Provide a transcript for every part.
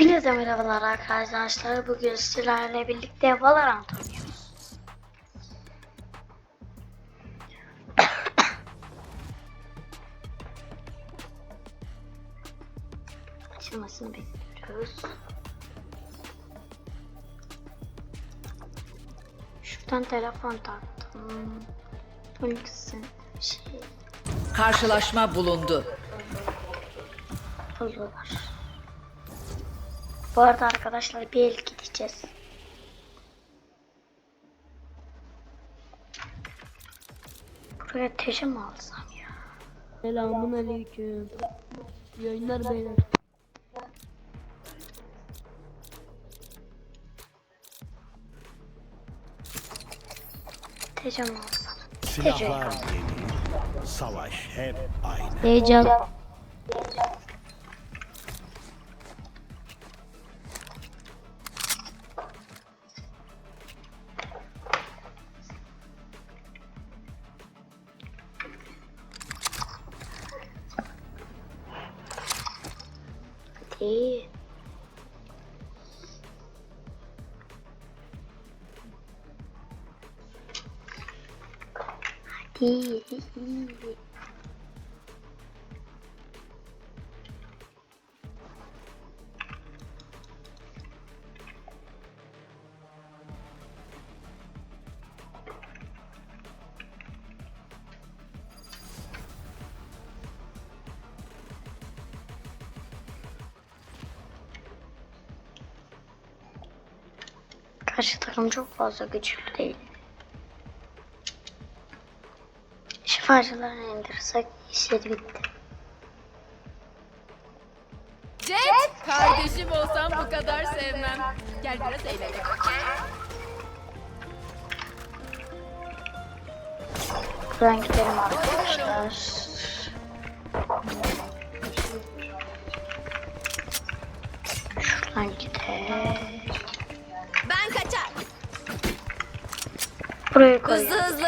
Hepinize merhabalar arkadaşlar. Bugün sizlerle birlikte Valorant oynuyoruz. Açılmasını bekliyoruz. Şuradan telefon taktım. Unix'in şey Karşılaşma bulundu. alıyorlar. Bu arada arkadaşlar bir el gideceğiz. Buraya teşe mi alsam ya? Selamun aleyküm. Yayınlar beyler. Teşe mi alsam? Silahlar yeni. Savaş hep aynı. Heyecan. İyi. Hadi. iyi. Karşı takım çok fazla güçlü değil. Şifacılarını indirirsek işleri bitti. Jet! Kardeşim olsam bu kadar sevmem. Gel biraz eğlenelim. Buradan gidelim arkadaşlar. Şuradan gidelim. Buraya koyalım. Hızlı hızlı.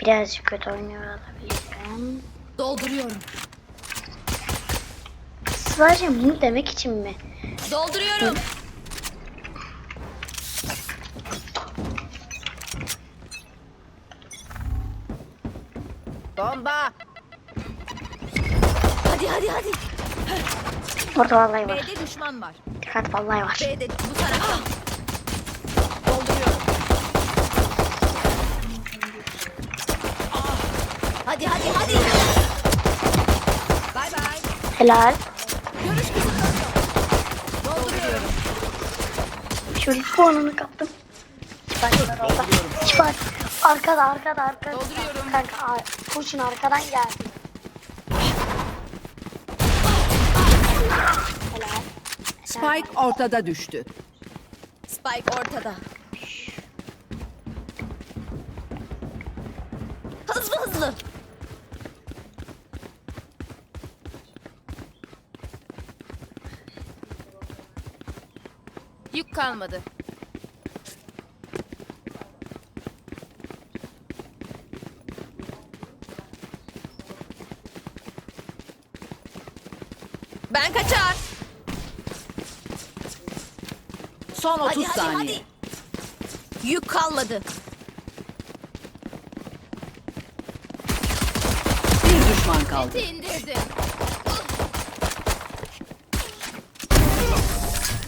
Birazcık kötü oynuyor olabilirim. Dolduruyorum. Sadece bunu demek için mi? Dolduruyorum. Bomba. Orada vallahi var. B'de düşman var. Dikkat vallahi var. B'de bu tarafta. Dolduruyorum. Hadi hadi hadi. Bay bay. Helal. Görüş kısıtlanıyor. Dolduruyorum. Şöyle puanını kaptım. Şifacılar orada. Şifacı. Arkada arkada arkada. Dolduruyorum. Kanka Furçin arkadan geldi. Spike ortada düştü. Spike ortada. Hızlı hızlı. Yük kalmadı. Ben kaçar. Son 30 Hadi hadi saniye. hadi. Yük kalmadı. Bir düşman kaldı. indirdim.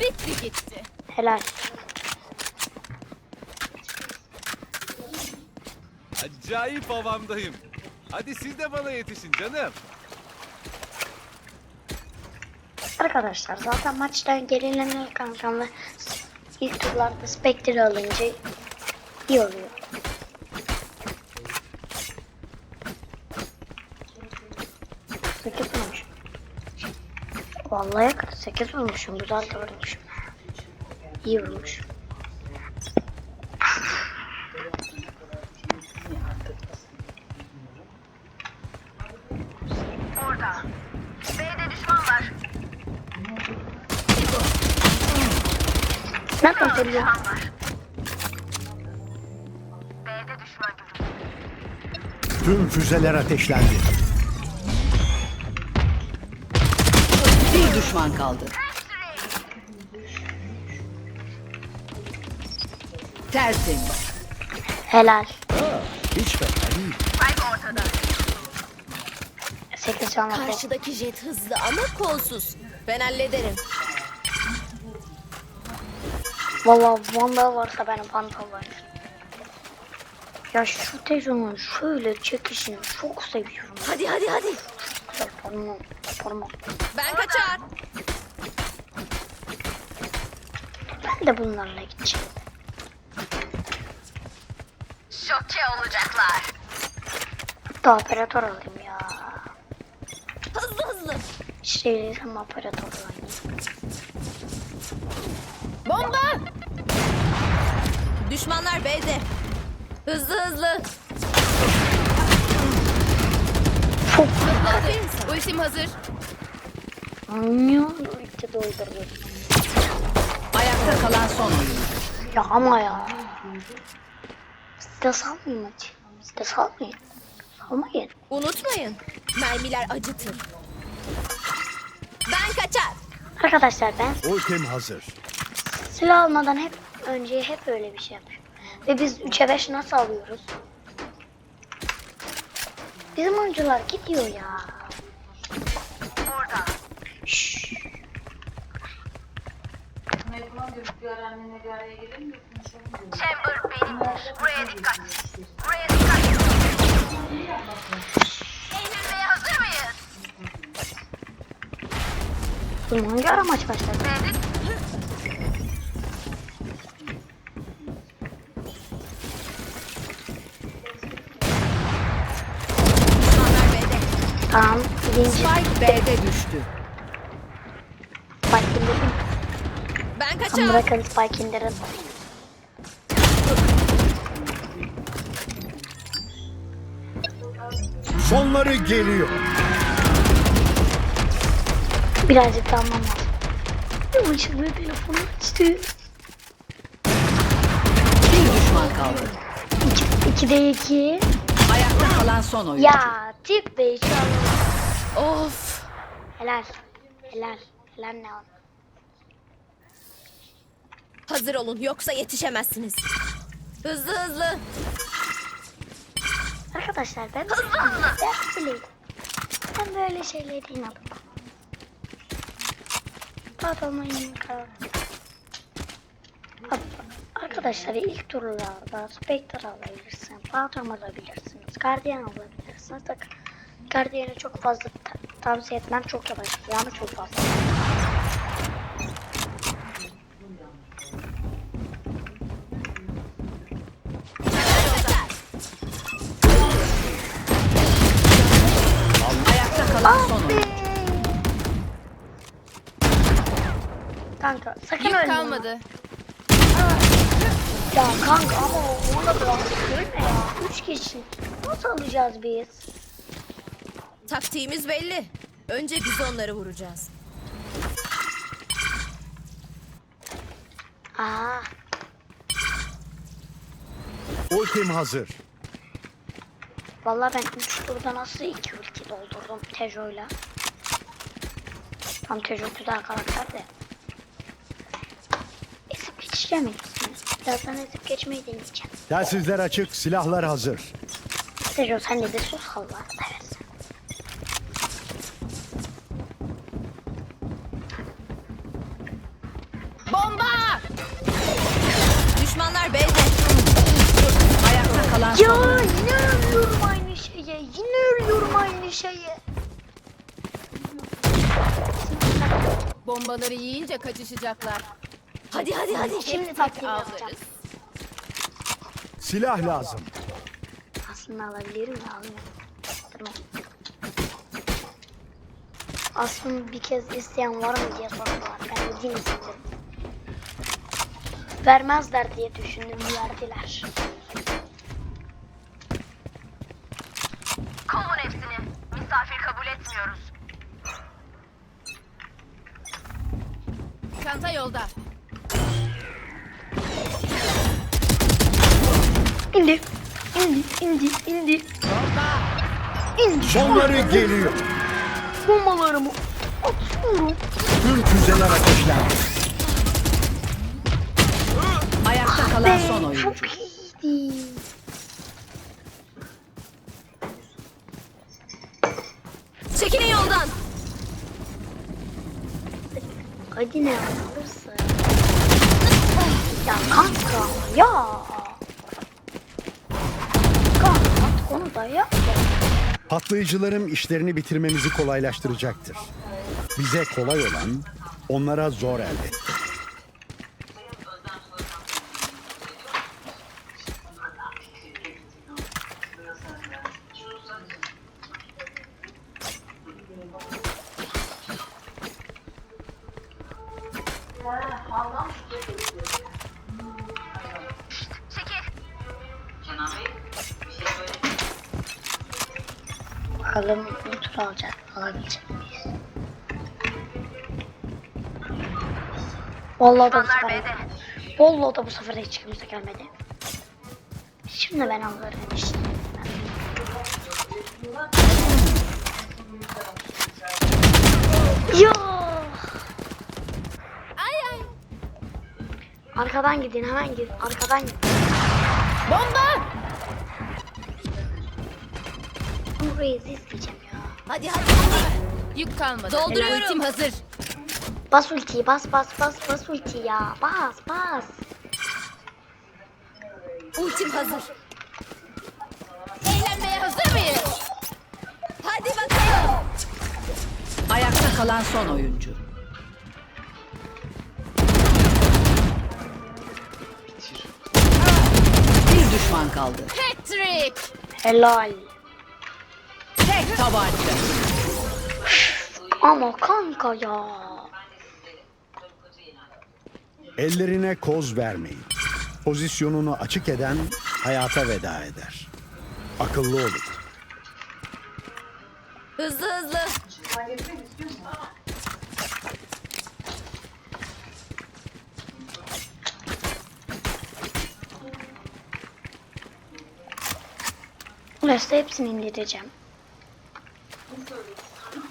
Bitti gitti. Helal. Acayip havamdayım. Hadi siz de bana yetişin canım. Arkadaşlar zaten maçtan gelinenler kankam ve ilk turlarda Spectre alınca iyi oluyor. Sekiz vurmuşum. Vallahi 8 vurmuşum. Güzel de vurmuşum. İyi vurmuşum. Ne yapabiliyor? Tüm füzeler ateşlendi. Bir düşman kaldı. Tertemiz. Helal. Hiç fena değil. 8 canlı. Karşıdaki jet hızlı ama kolsuz. Ben hallederim. Valla Van'da varsa benim Van'da var. Ya şu Tejo'nun şöyle çekişini çok seviyorum. Hadi hadi hadi. Parmağım, parmağım. Ben kaçar. Ben de bunlarla gideceğim. Şoke olacaklar. Hatta operatör alayım ya. Hızlı hızlı. Şeyleysem operatör alayım. Bomba. Düşmanlar B'de. Hızlı hızlı. Çok Aferin. Ultim hazır. anlıyor. İşte doldurdu. Ayakta kalan son. Ya ama ya. Siz de salmayın maçı. Siz de salmayın. Salmayın. Unutmayın. Mermiler acıtır. Ben kaçar. Arkadaşlar ben Ultim hazır. silah almadan hep önce hep öyle bir şey yapıyorum. Ve biz 3'e 5 nasıl alıyoruz? Bizim oyuncular gidiyor ya. Burada. Şşş. Oğlum hangi ara maç başladı B'de. Tamam. Birinci Spike B'de düştü. spike indirdim. Ben Tam kaçar. bırakın spike indirin. Sonları geliyor. Birazcık daha almam lazım. Ama şimdi telefonu açtı. Bir düşman kaldı. 2'de 2. Ayakta kalan son oyun. Ya tip 5 Of. Helal. Helal. Helal ne on. Hazır olun yoksa yetişemezsiniz. Hızlı hızlı. Arkadaşlar ben ben böyleyim. Ben böyle şeyleri inanırım. Patlamayın kal. Arkadaşlar ilk turlarda Spectre alabilirsin, Phantom alabilirsiniz, Guardian alabilirsiniz. Da Guardian'ı çok fazla tavsiye etmem çok yavaş. Yani çok fazla. Ayakta kalan son oyun. Kanka sakın Yük ölme. kalmadı. Ya kanka ama ona da ölme ya. Üç kişi. Nasıl alacağız biz? Taktiğimiz belli. Önce biz onları vuracağız. Aa, Ultim hazır. vallahi ben 3 turda nasıl 2 ulti doldurdum Tejo'yla. Tam Tejo güzel karakter de. Ezip geçeceğim hepsini. Birazdan ezip geçmeyi deneyeceğim. Telsizler açık, silahlar hazır. Tejo sen de bir sus Allah seversen. Aynı şeye. Bombaları yiyince kaçışacaklar. Hadi hadi hadi. Şimdi taktiği yapacağım. Avlarız. Silah lazım. Aslında alabilirim de almıyorum. Tamam. Aslında bir kez isteyen var mı diye sordular. Ben de değil istedim. Vermezler diye düşündüm verdiler. Hepsini. Misafir kabul etmiyoruz. Çanta yolda. İndir. indi, indi, indi. İndi. Sonları geliyor. Bombalarımı atıyorum. Tüm füzeler ateşlendi. Ayakta kalan son Be, oyuncu. çok iyiydi. Çekilin yoldan. Hadi ne alırsın? Ya kanka ya. Kanka onu da yap. Patlayıcılarım işlerini bitirmemizi kolaylaştıracaktır. Bize kolay olan onlara zor elde Bakalım bu tur alacak, alabilecek miyiz? Vallahi da bu sefer, vallahi da bu sefer hiç kimse gelmedi. Şimdi ben alırım işte. Ya. Ay ay. Arkadan gidin hemen gidin. Arkadan gidin. Bomba. Burayı izleyeceğim ya. Hadi hadi. Yük kalmadı. Dolduruyorum. Ultim hazır. Bas ultiyi bas bas bas bas ultiyi ya. Bas bas. Ultim hazır. Eğlenmeye hazır mıyız? Hadi bakalım. Ayakta kalan son oyuncu. Bir düşman kaldı. Patrick. Helal. Tek tabanca. Ama kanka ya. Ellerine koz vermeyin. Pozisyonunu açık eden hayata veda eder. Akıllı olun. Hızlı hızlı. Neyse hepsini indireceğim.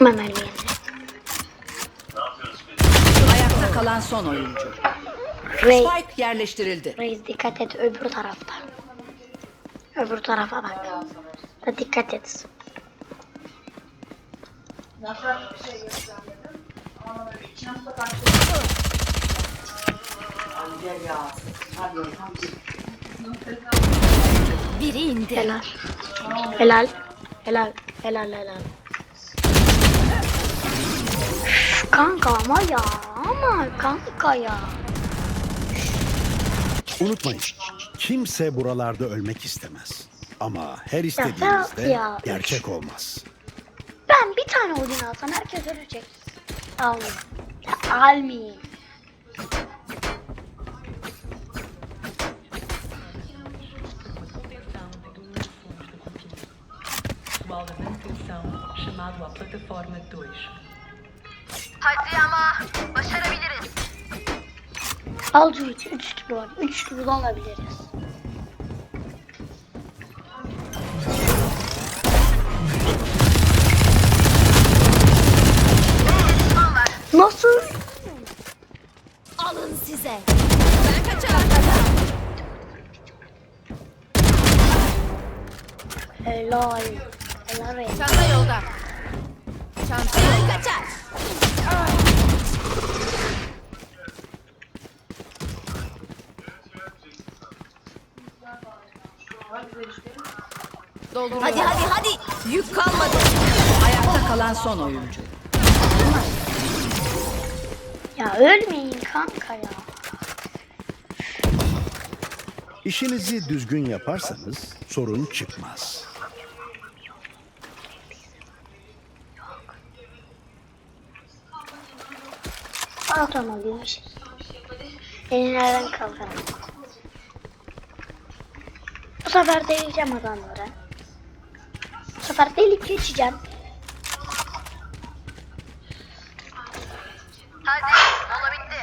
Memeli yine. Ayakta kalan son oyuncu. Reis, Spike yerleştirildi. Reis dikkat et öbür tarafta. Öbür tarafa bak. Da dikkat et. Biri indi. Helal. Helal. Helal. Helal helal. Kanka ama ya. Ama kanka ya. Unutmayın. Kimse buralarda ölmek istemez. Ama her istediğinizde ya. gerçek olmaz. Ben bir tane Odin alsam herkes ölecek. Almayayım. Ya, almayayım. Da manutenção, chamado à plataforma 2. Hadi ama başarabiliriz. Al üç, üç tur var. Üç tur da alabiliriz. Nasıl? Alın size. Ben kaçar. Helal. Helal. Çanta yolda. Çanta kaçar. Dolduruyorum. Hadi hadi hadi. Yük kalmadı. Ayakta kalan son oyuncu. Ya ölmeyin kanka ya. İşinizi düzgün yaparsanız sorun çıkmaz. Otomobil bir şey. Beni nereden kalkarım? Bu sefer değeceğim adamlara. Sefer delip geçeceğim. Hadi mola bitti.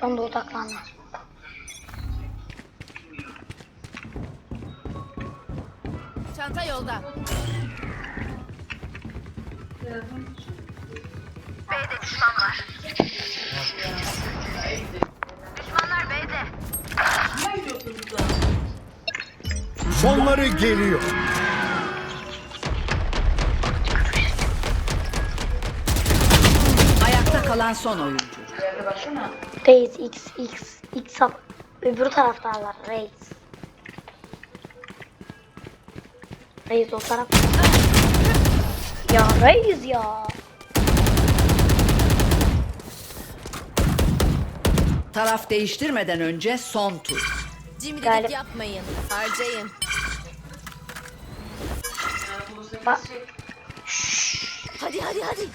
Şu anda odaklandım. Çanta yolda. B'de düşman var. Düşmanlar B'de. Sonları geliyor. Ayakta kalan son oyuncu. Reis X X X up. Öbür taraftalar Reis. Reis o taraf. Ya Reis ya. Taraf değiştirmeden önce son tur. Cimrilik Galip. yapmayın. Harcayın. Bak. Hadi hadi hadi.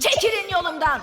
Çekilin yolumdan.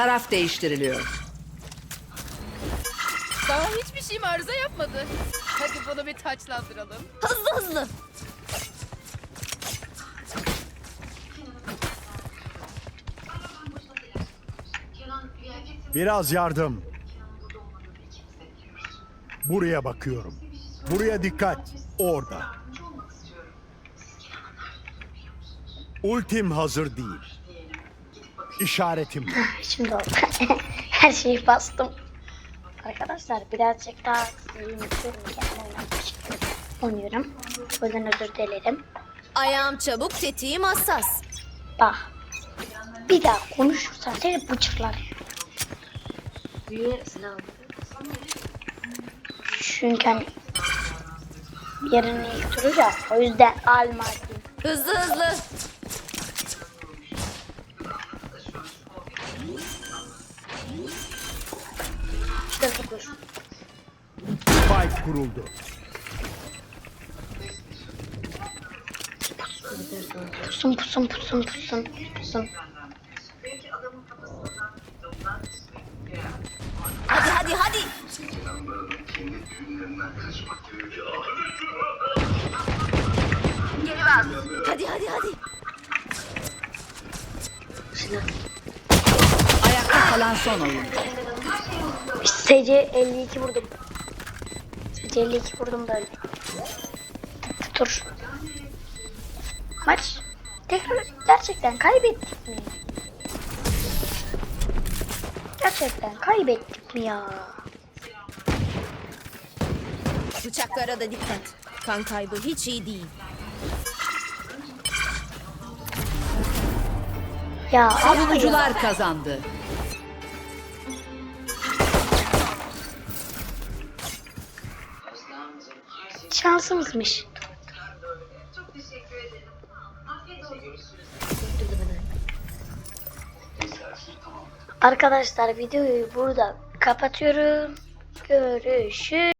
Taraf değiştiriliyor. Daha hiçbir şeyim arıza yapmadı. Hadi bunu bir taçlandıralım. Hızlı hızlı. Biraz yardım. Buraya bakıyorum. Buraya dikkat. Orada. Ultim hazır değil. İşaretim. Şimdi oldu. Her şeyi bastım. Arkadaşlar birazcık daha. Kendim için oynuyorum. O yüzden özür dilerim. Ayağım çabuk, tetiğim hassas. Bak. Bir daha konuşursan seni bıçaklarım. Çünkü hani yerini ya. O yüzden almadım. Hızlı hızlı. Kuruldu. Pusun pusun pusun pusun pusun. Hadi hadi hadi. Hadi hadi hadi. Ayakta kalan son oyuncu. SC 52 vurdum. SC 52 vurdum böyle. Dur. Maç tekrar gerçekten kaybettik mi? Gerçekten kaybettik mi ya? Bıçaklara da dikkat. Kan kaybı hiç iyi değil. Ya Savunucular kazandı. Şansımızmış. Arkadaşlar videoyu burada kapatıyorum. Görüşürüz.